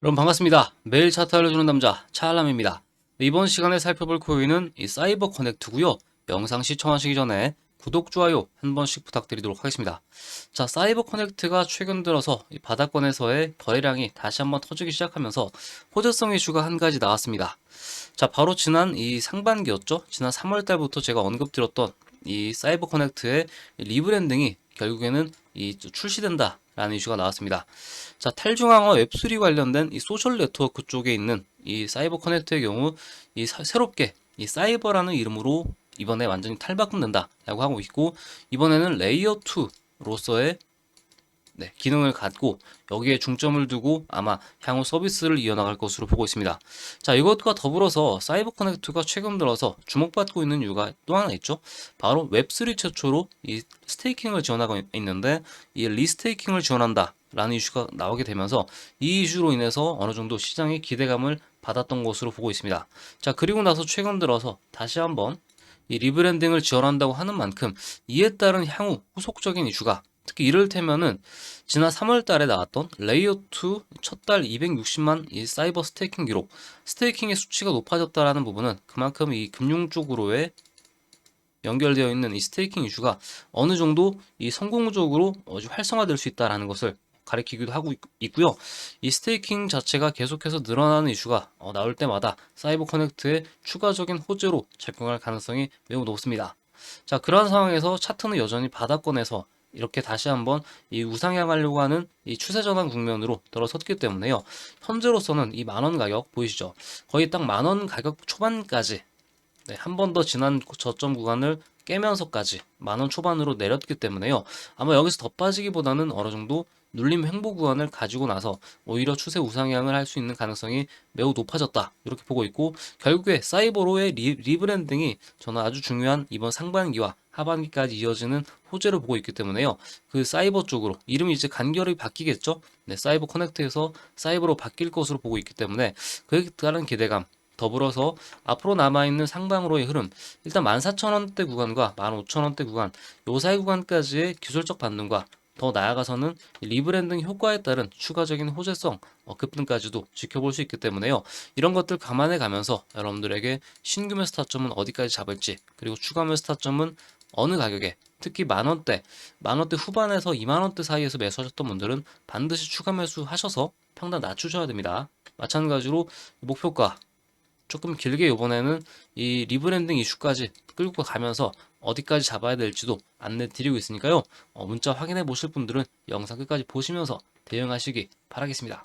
여러분 반갑습니다. 매일 차트 알려주는 남자 차알람입니다. 네, 이번 시간에 살펴볼 코인은 이 사이버 커넥트고요. 영상 시청하시기 전에 구독, 좋아요 한 번씩 부탁드리도록 하겠습니다. 자, 사이버 커넥트가 최근 들어서 이 바닥권에서의 거래량이 다시 한번 터지기 시작하면서 호재성 이슈가 한 가지 나왔습니다. 자, 바로 지난 이 상반기였죠. 지난 3월 달부터 제가 언급드렸던 이 사이버 커넥트의 리브랜딩이 결국에는 이 출시된다. 라는 이슈가 나왔습니다. 자, 탈중앙화 웹3 관련된 이 소셜 네트워크 쪽에 있는 이 사이버 커넥트의 경우 이 사- 새롭게 이 사이버라는 이름으로 이번에 완전히 탈바꾼다라고 하고 있고 이번에는 레이어 2로서의 네, 기능을 갖고 여기에 중점을 두고 아마 향후 서비스를 이어나갈 것으로 보고 있습니다. 자, 이것과 더불어서 사이버 커넥트가 최근 들어서 주목받고 있는 이유가 또 하나 있죠. 바로 웹3 최초로 이 스테이킹을 지원하고 있는데 이 리스테이킹을 지원한다. 라는 이슈가 나오게 되면서 이 이슈로 인해서 어느 정도 시장의 기대감을 받았던 것으로 보고 있습니다. 자, 그리고 나서 최근 들어서 다시 한번 이 리브랜딩을 지원한다고 하는 만큼 이에 따른 향후 후속적인 이슈가 특히 이를테면은 지난 3월 달에 나왔던 레이어 2 첫 달 260만 이 사이버 스테이킹 기록 스테이킹의 수치가 높아졌다라는 부분은 그만큼 이 금융 쪽으로의 연결되어 있는 이 스테이킹 이슈가 어느 정도 이 성공적으로 활성화될 수 있다라는 것을 가리키기도 하고 있- 있고요. 이 스테이킹 자체가 계속해서 늘어나는 이슈가 어, 나올 때마다 사이버 커넥트의 추가적인 호재로 작용할 가능성이 매우 높습니다. 자, 그러한 상황에서 차트는 여전히 바닥권에서 이렇게 다시 한번 이 우상향하려고 하는 이 추세 전환 국면으로 들어섰기 때문에요. 현재로서는 이 만 원 가격 보이시죠? 거의 딱 만 원 가격 초반까지 네, 한 번 더 지난 저점 구간을 깨면서까지 만 원 초반으로 내렸기 때문에요. 아마 여기서 더 빠지기보다는 어느 정도 눌림 횡보 구간을 가지고 나서 오히려 추세 우상향을 할 수 있는 가능성이 매우 높아졌다. 이렇게 보고 있고 결국에 사이버로의 리, 리브랜딩이 저는 아주 중요한 이번 상반기와 하반기까지 이어지는 호재를 보고 있기 때문에요. 그 사이버 쪽으로 이름이 이제 간결히 바뀌겠죠. 네, 사이버 커넥트에서 사이버로 바뀔 것으로 보고 있기 때문에 그에 따른 기대감 더불어서 앞으로 남아있는 상방으로의 흐름 일단 14,000원대 구간과 15,000원대 구간 요 사이 구간까지의 기술적 반등과 더 나아가서는 이 리브랜딩 효과에 따른 추가적인 호재성 어, 급등까지도 지켜볼 수 있기 때문에요. 이런 것들 감안해 가면서 여러분들에게 신규 매수 타점은 어디까지 잡을지 그리고 추가 매수 타점은 어느 가격에 특히 만원대, 만원대 후반에서 2만원대 사이에서 매수하셨던 분들은 반드시 추가 매수 하셔서 평단 낮추셔야 됩니다. 마찬가지로 목표가 조금 길게 이번에는 이 리브랜딩 이슈까지 끌고 가면서 어디까지 잡아야 될지도 안내 드리고 있으니까요. 어, 문자 확인해 보실 분들은 영상 끝까지 보시면서 대응하시기 바라겠습니다.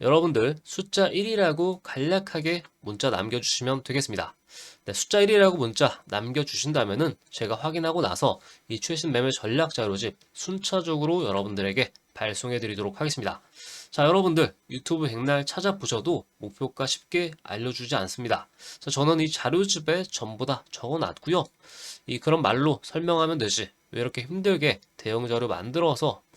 여러분들 숫자 1이라고 간략하게 문자 남겨주시면 되겠습니다. 네, 숫자 1이라고 문자 남겨주신다면 은 제가 확인하고 나서 이 최신 매매 전략 자료집 순차적으로 여러분들에게 발송해 드리도록 하겠습니다. 자, 여러분들 유튜브 백날 찾아보셔도 목표가 쉽게 알려주지 않습니다. 자, 저는 이 자료집에 전부 다 적어놨고요. 이 그런 말로 설명하면 되지. 왜 이렇게 힘들게 대형 자료 만들어서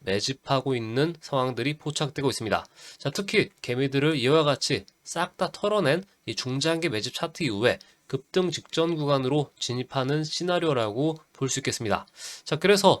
매집하고 있는 상황들이 포착되고 있습니다. 자, 특히 개미들을 이와 같이 싹 다 털어낸 이 중장기 매집 차트 이후에 급등 직전 구간으로 진입하는 시나리오라고 볼 수 있겠습니다. 자, 그래서